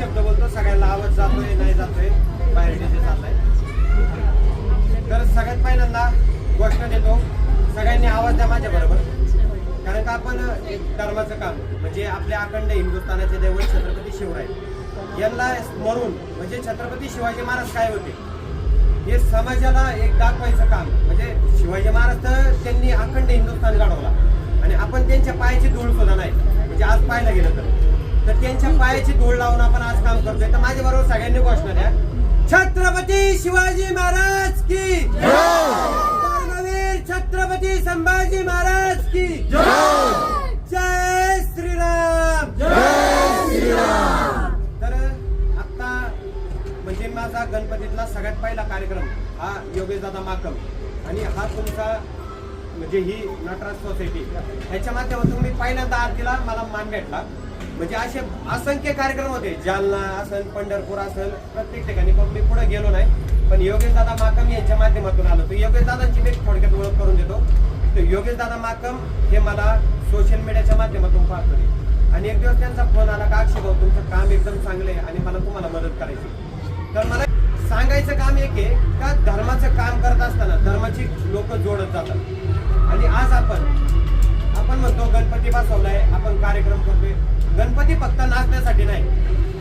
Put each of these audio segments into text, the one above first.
शब्द बोलतो सगळ्यांना आवाज जातोय नाही जातोय बाहेर डीजे चाललाय. तर सगळ्यात पहिल्यांदा गोष्ट देतो सगळ्यांनी आवाज द्या माझ्याबरोबर कारण का आपण एक धर्माचं काम म्हणजे आपले अखंड हिंदुस्थानाचे दैवत छत्रपती शिवराय यांना स्मरून म्हणजे छत्रपती शिवाजी महाराज काय होते? हे समाजाला एक दाखवायचं काम म्हणजे शिवाजी महाराज तर त्यांनी अखंड हिंदुस्थान घडवला. आणि आपण त्यांच्या पायाची धूळ सुद्धा नाही. म्हणजे आज पाहायला गेलं तर. तर त्यांच्या पायाची धूळ लावून आपण आज काम करतोय. तर माझ्या बरोबर सगळ्यांनी घोषणा द्या छत्रपती शिवाजी महाराज की धर्मवीर छत्रपती संभाजी महाराज की जय! श्रीराम! तर आता म्हणजे माझा गणपतीतला सगळ्यात पहिला कार्यक्रम हा योगेश दादा माकम. आणि हा तुमचा म्हणजे ही नटराज सोसायटी. ह्याच्या माध्यमातून मी पहिल्यांदा आरतीला मला मान भेटला. म्हणजे असे असंख्य कार्यक्रम होते. जालना असेल पंढरपूर असेल प्रत्येक ठिकाणी पण मी पुढे गेलो नाही. पण योगेश दादा माकम यांच्या माध्यमातून आलो. तर योगेश दादांची मी थोडक्यात ओळख करून देतो. तर योगेश दादा माकम हे मला सोशल मीडियाच्या माध्यमातून पाहतो ते. आणि एक दिवस त्यांचा फोन आला का अक्षय भाऊ तुमचं काम एकदम चांगलं आहे आणि मला तुम्हाला मदत करायची तर मला सांगायचं काम एक आहे का धर्माचं काम करत असताना धर्माची लोक जोडत जातात. आणि आज आपण आपण म्हणतो गणपती बसवलाय आपण कार्यक्रम करतोय. गणपती फक्त नाचण्यासाठी नाही.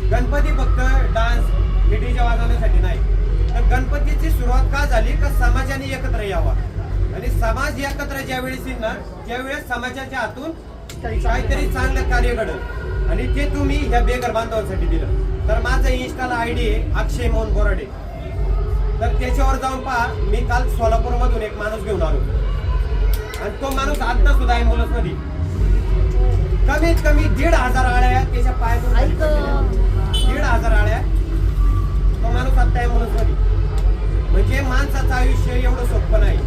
गणपती फक्त डान्स डीजे वाजवण्यासाठी नाही. तर गणपतीची सुरुवात का झाली? का समाजाने एकत्र यावा? आणि समाज एकत्र ज्यावेळेस येईल ना त्यावेळेस समाजाच्या हातून काहीतरी चांगलं कार्य घडल. आणि ते तुम्ही ह्या बेगर बांधवांसाठी दिलं. तर माझं इन्स्टाला आयडी आहे अक्षय मोहन बोराडे. तर त्याच्यावर जाऊन पहा मी काल सोलापूरमधून एक माणूस घेऊन आलो. आणि तो माणूस आत्ता सुद्धा एम्ब्युलन्समध्ये. कमीत कमी दीड हजार आळ्या त्याच्या पायातून खाली पडलेल्या. दीड हजार आळ्या तो माणूस आता एम्ब्युलन्समध्ये म्हणजे माणसाचं आयुष्य एवढं सोपं नाही.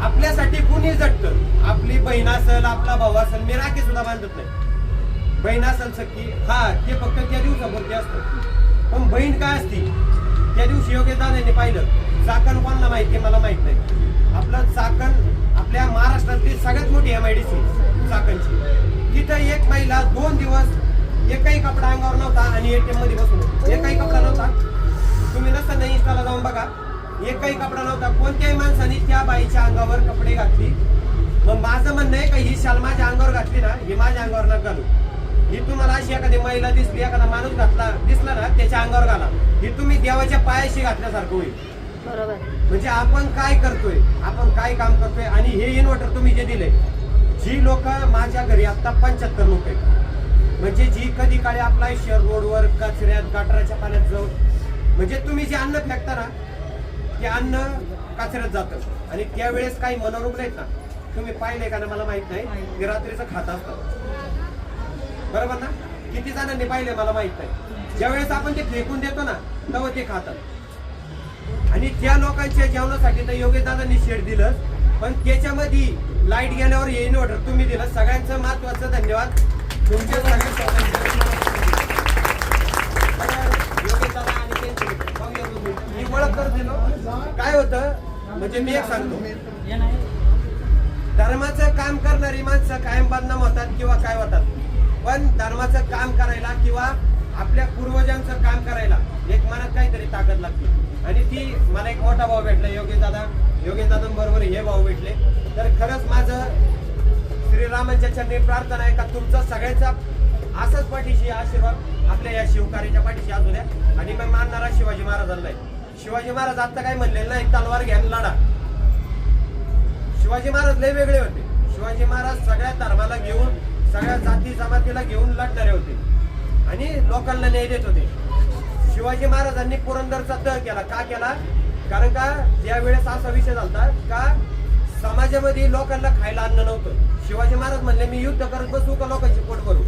आपल्यासाठी कुणी जगत? आपली बहीण असेल आपला भाऊ असेल मी राखी सुद्धा बांधत नाही. बहीण असेल सख्खी हा ते फक्त त्या दिवसापुरती असतं. पण बहीण काय असती? त्या दिवशी योग्य दादांनी पाहिलं. चाकण कोणाला माहिती आहे? मला माहीत नाही. आपलं चाकण आपल्या महाराष्ट्रातली सगळ्यात मोठी एम आय डी सी तिथं एक महिला दोन दिवस एकही कपडा अंगावर नव्हता आणि एटीएममध्ये बसून. एकही कपडा नव्हता. तुम्ही नसताना इंस्टाला जाऊन बघा. एकही कपडा नव्हता. कोणत्याही माणसाने त्या बाईच्या अंगावर कपडे घातली. मग माझं म्हणणं आहे का ही शाल माझ्या अंगावर घातली ना ही माझ्या अंगावर नका घालू. ही तुम्हाला अशी एखादी महिला दिसली एखादा माणूस घातला दिसला ना त्याच्या अंगावर घाला. ही तुम्ही देवाच्या पायाशी घातल्यासारखं होईल. बरोबर. म्हणजे आपण काय करतोय? आपण काय काम करतोय? आणि हे इन्व्हर्टर तुम्ही जे दिले जी लोक माझ्या घरी आता पंच्याहत्तर लोक आहेत. म्हणजे जी कधी काळी आपला आयुष्य रोडवर कचऱ्यात गटाराच्या पाण्यात जाऊन म्हणजे तुम्ही जे अन्न फेकता ना ते अन्न कचऱ्यात जातं. आणि त्यावेळेस काही मनोरुग्ण आहेत ना. तुम्ही पाहिले का ना मला माहीत नाही. ते रात्रीचं खात असतात बरोबर ना? किती जणांनी पाहिले मला माहीत नाही. ज्यावेळेस आपण ते फेकून देतो ना तेव्हा ते खातात. आणि त्या लोकांच्या जेवणासाठी तर योग्य दादांनी शेड दिलं पण त्याच्यामध्ये लाइट गेल्यावर येईन इन्व्हर्टर तुम्ही दिलं. सगळ्यांचं महत्वाचं धन्यवाद. तुमचे सगळे मी ओळख करून दिलो काय होतं? म्हणजे मी एक सांगतो. धर्माचं काम करणारी माणसं कायम बदनाम होतात किंवा काय होतात? पण धर्माचं काम करायला किंवा आपल्या पूर्वजांचं काम करायला एक मनात काहीतरी ताकद लागते. आणि ती मला एक मोठा भाऊ भेटला योगेश दादा. योगेश दादांबरोबर हे भाऊ भेटले. तर खरंच माझं श्रीरामांच्या चरणी प्रार्थना आहे का तुमचा सगळ्यांचा असंच पाठीशी आशीर्वाद आपल्या या शिवकार्याच्या पाठीशी असू द्या. आणि मी मानणारा शिवाजी महाराजांना आहे शिवाजी महाराज आता काय म्हणलेलं नाही तलवार घ्या लढा. शिवाजी महाराज लय वेगळे होते. शिवाजी महाराज सगळ्या धर्माला घेऊन सगळ्या जाती जमातीला घेऊन लढणारे होते. आणि लोकांना न्याय देत होते. शिवाजी महाराजांनी पुरंदरचा तह केला. का केला? कारण का ज्या वेळेस असा विषय झाला का समाजामध्ये लोकांना खायला अन्न नव्हतं. शिवाजी महाराज म्हणले मी युद्ध करत बसू का लोकांची पोट करू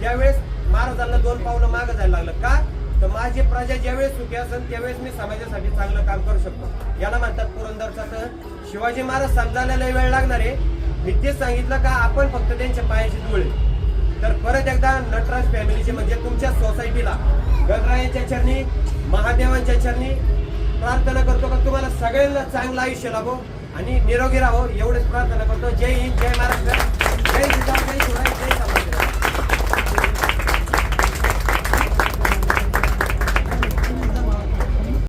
त्यावेळेस महाराजांना दोन पावलं मागं जायला लागलं. का? तर माझी प्रजा ज्यावेळेस सुखी असेल त्यावेळेस मी समाजासाठी चांगलं काम करू शकतो. याला म्हणतात पुरंदरचा तर शिवाजी महाराज समजायला वेळ लागणार आहे. मी तेच सांगितलं का आपण फक्त त्यांच्या पायाची धूळ तर परत एकदा नटराज फॅमिलीचे म्हणजे तुमच्या सोसायटीला गणरायाच्या चरणी महादेवांच्या चरणी प्रार्थना करतो का तुम्हाला सगळ्यांना चांगलं आयुष्य लाभो आणि निरोगी राहो एवढेच प्रार्थना